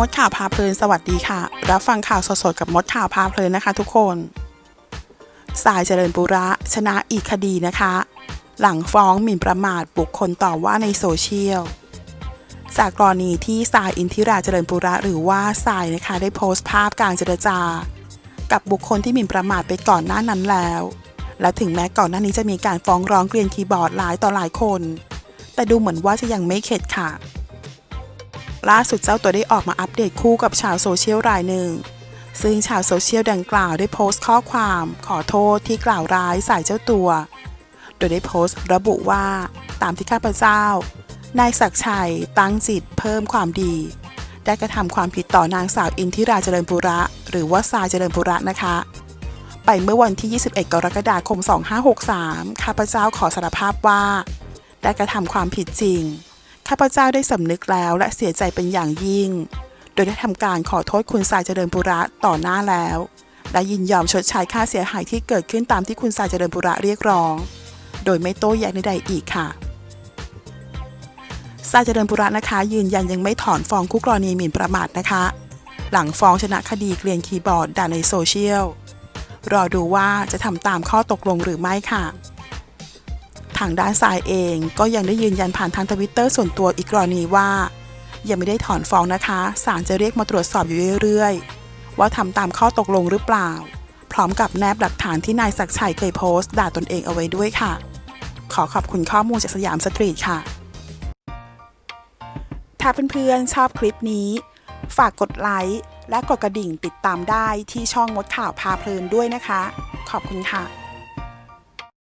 มดข่าวพาเพลินสวัสดีค่ะ รับฟังข่าวสดๆกับมดข่าวพาเพลินนะคะทุกคนสายเจริญปุระชนะอีกคดีนะคะ หลังฟ้องหมิ่นประมาทบุคคลต่อว่าในโซเชียลจากกรณีที่สายอินทิราเจริญปุระหรือว่าสายนะคะได้โพสต์ภาพการเจรจา กับบุคคลที่หมิ่นประมาทไปก่อนหน้านั้นแล้ว และถึงแม้ก่อนหน้านี้จะมีการฟ้องร้องเกลียนคีย์บอร์ดหลายต่อหลายคน แต่ดูเหมือนว่าจะยังไม่เข็ดค่ะ ล่าสุดเจ้าตัวได้ออกมาอัปเดตคู่กับชาวโซเชียลรายหนึ่ง ซึ่งชาวโซเชียลดังกล่าวได้โพสต์ข้อความขอโทษที่กล่าวร้ายใส่เจ้าตัว โดยได้โพสต์ระบุว่า ตามที่ข้าพเจ้า นายศักชัยตั้งจิตเพิ่มความดี ได้กระทำความผิดต่อนางสาวอินทิราเจริญปุระ หรือว่าสาเจริญปุระนะคะ ไปเมื่อวันที่ 21 กรกฎาคม 2563 ข้าพเจ้าขอสารภาพว่า ได้กระทำความผิดจริง ข้าพเจ้าได้สำนึกแล้วและเสียใจเป็นอย่างยิ่ง โดยได้ทำการขอโทษคุณสายเจริญปุระต่อหน้าแล้ว และยินยอมชดใช้ค่าเสียหายที่เกิดขึ้นตามที่คุณสายเจริญปุระเรียกร้อง โดยไม่โต้แย้งใดๆอีกค่ะสายเจริญปุระนะคะ ยืนยันยังไม่ถอนฟ้องคู่กรณีหมิ่นประมาทนะคะ หลังฟ้องชนะคดีเกลียนคีย์บอร์ดด่าในโซเชียลรอดูว่าจะทำตามข้อตกลงหรือไม่ค่ะ ทางด้านสายเอง ก็ยังได้ยืนยันผ่านทางทวิตเตอร์ส่วนตัวอีกกรณีว่า ยังไม่ได้ถอนฟ้องนะคะศาลจะเรียกมาตรวจสอบอยู่เรื่อยๆ ว่าทำตามข้อตกลงหรือเปล่า พร้อมกับแนบหลักฐานที่นายศักชัยเคยโพสต์ด่าตนเองเอาไว้ด้วยค่ะ ขอขอบคุณข้อมูลจากสยามสตรีทค่ะ ถ้าเพื่อนๆชอบคลิปนี้ ฝากกดไลค์และกดกระดิ่งติดตามได้ที่ช่องมดข่าวพาเพลินด้วยนะคะ ขอบคุณค่ะ